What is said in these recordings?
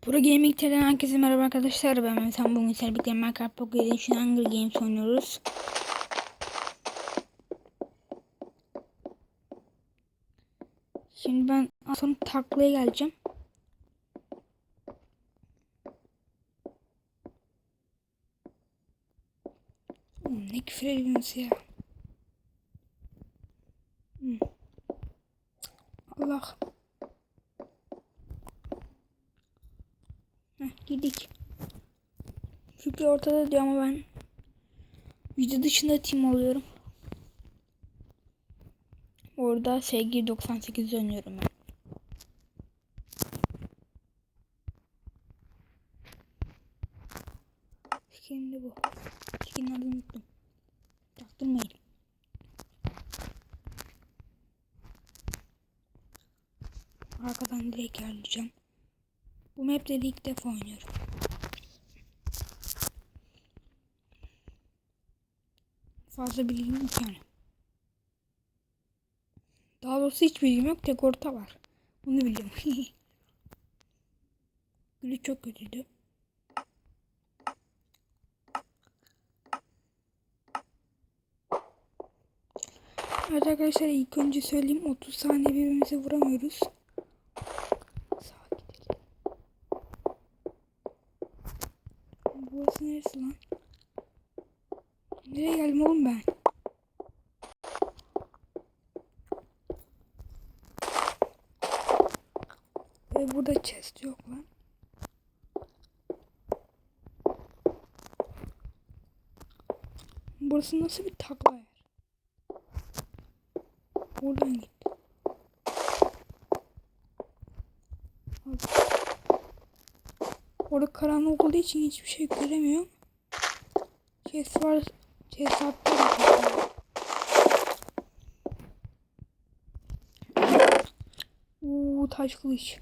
Pro Gaming TV'den herkese merhaba arkadaşlar. Ben Mehmet. Bugün sizlerle birlikte Minecraft Pocket Edition Hunger Games oynuyoruz. Şimdi ben sonra taklaya geleceğim. Oğlum Ne küfür ediyorsunuz ya. Allah. Şükrü ortada diyor ama ben video dışında team oluyorum. Orada SG 98 oynuyorum ben. De bu. Skin'in adını unuttum. Taktırmayın. Arkadan direkt geleceğim. Bu map'te de ilk defa oynuyorum. Fazla bilgim yok yani. Daha doğrusu hiç bilgim yok. Tek orta var. Onu biliyorum. Gülü çok kötüydü. Evet arkadaşlar ilk önce söyleyeyim 30 saniye birbirimize vuramıyoruz. Burası neresi lan? Nereye geldim oğlum ben? Ve burada chest yok lan. Burası nasıl bir takla yer? Buradan git. Orada karanlık olduğu için hiçbir şey göremiyorum. Chest var. Chest attı. Uuu taş kılıç.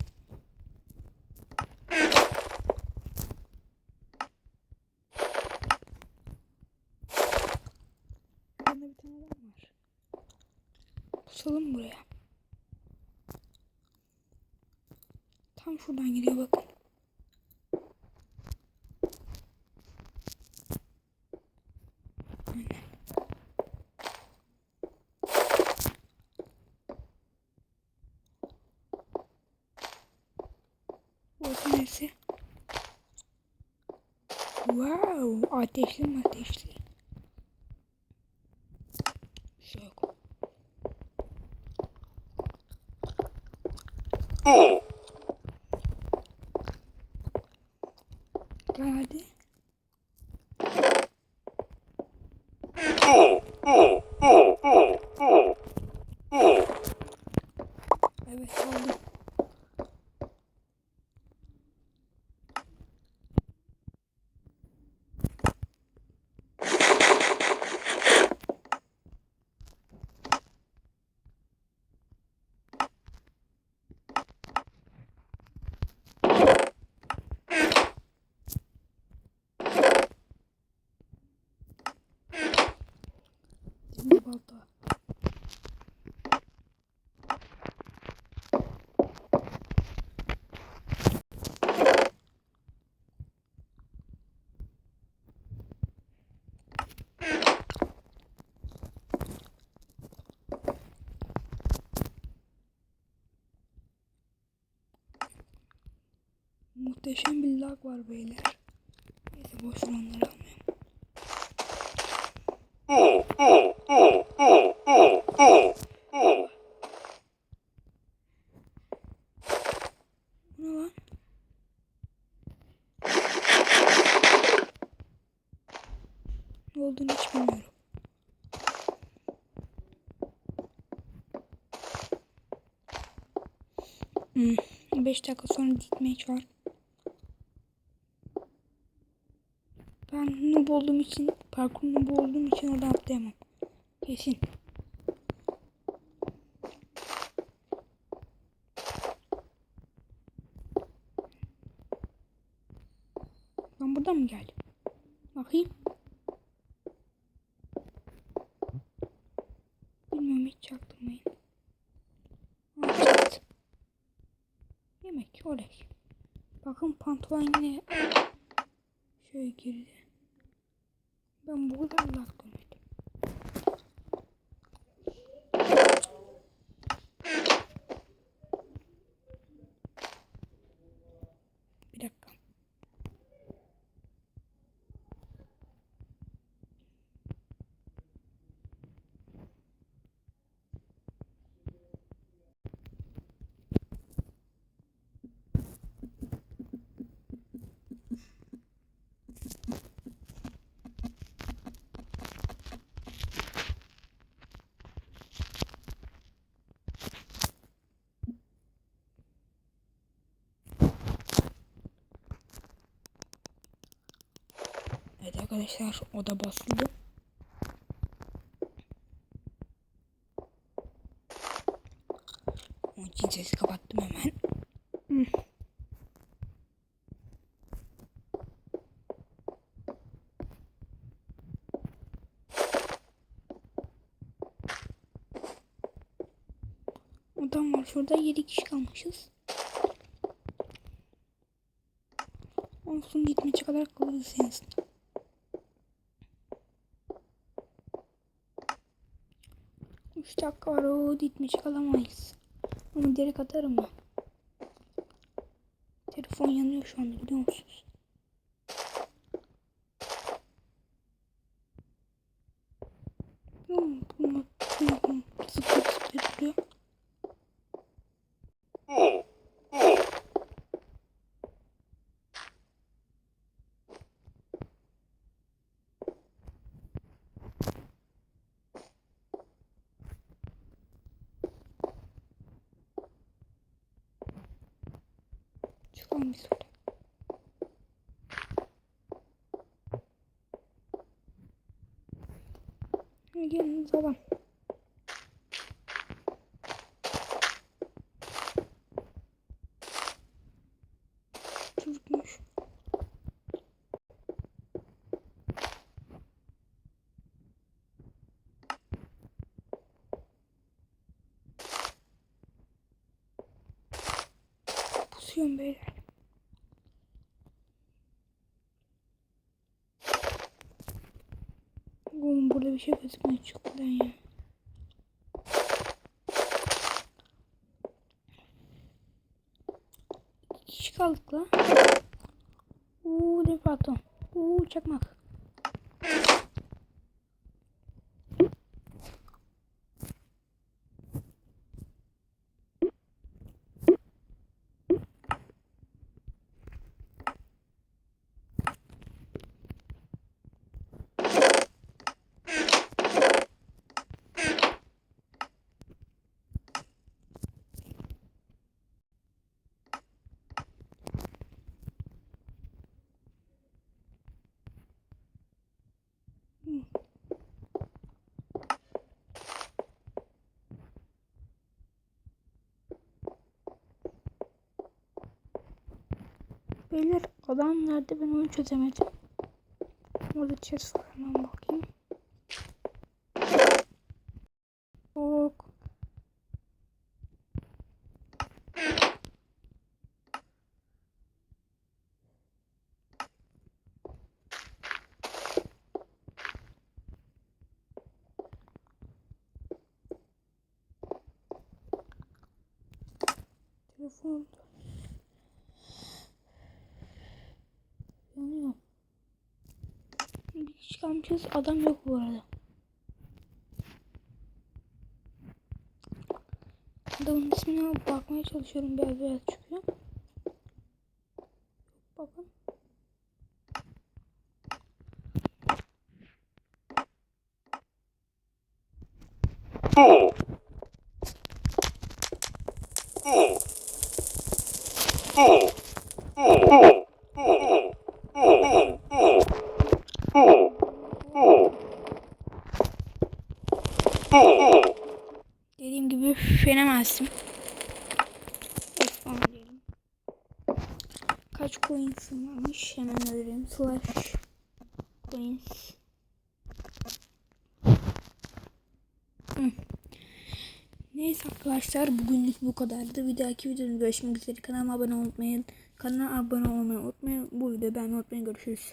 Bende bir tane adam var. Pusalım buraya. Tam şuradan gidiyor bakın. Aynen. Burası neresi? Wow, ateşli ateşli? Bir. Gel balta. Muhteşem bir lag var beyler. Neyse boş onları almayalım. Bu ne lan? Ne olduğunu hiç bilmiyorum. Hmm. 5 dakika sonra gitmek var. Ben noob olduğum için, parkur noob olduğum için oradan atlayamam. Kesin. Ben buradan mı geldim? Bakayım. Pantolon yine şöyle girdi. Ben bu kadar lat görmedim. Bir dakika. Evet arkadaşlar oda basıldı. Onun sesi kapattım hemen. Hı. Odam var şurada 7 kişi kalmışız. Olsun gitmeyecek kadar kalırız en azından. Üç dakika var o gitmeyecek alamayız. Ama direkt atarım ben. Telefon yanıyor şu anda biliyor musunuz? Hmm, bunu Çıkalım biz. Hadi gelin zaman. Çocukmuş. Pusuyorum beyler. Oğlum burada bir şey gözükmüyor çıktı ya. İki kişi kaldık la. Uuu ne pardon. Uuu çakmak. Beyler adam nerede ben onu çözemedim. Orada chest var hemen bakayım. Yok. Telefon. Yanıyor. Kalmışız. Adam yok bu arada. Adamın ismine bakmaya çalışıyorum. Beyaz beyaz çıkıyor. Bakın. Dediğim fenemezdim. Osman diyelim. Kaç coins'im varmış hemen öğreneyim. Slash coins. Neyse arkadaşlar bugünlük bu kadardı. Bir dahaki videoda görüşmek üzere. Kanalıma abone olmayı, kanala abone olmayı unutmayın. Bu videoyu beğenmeyi unutmayın. Görüşürüz.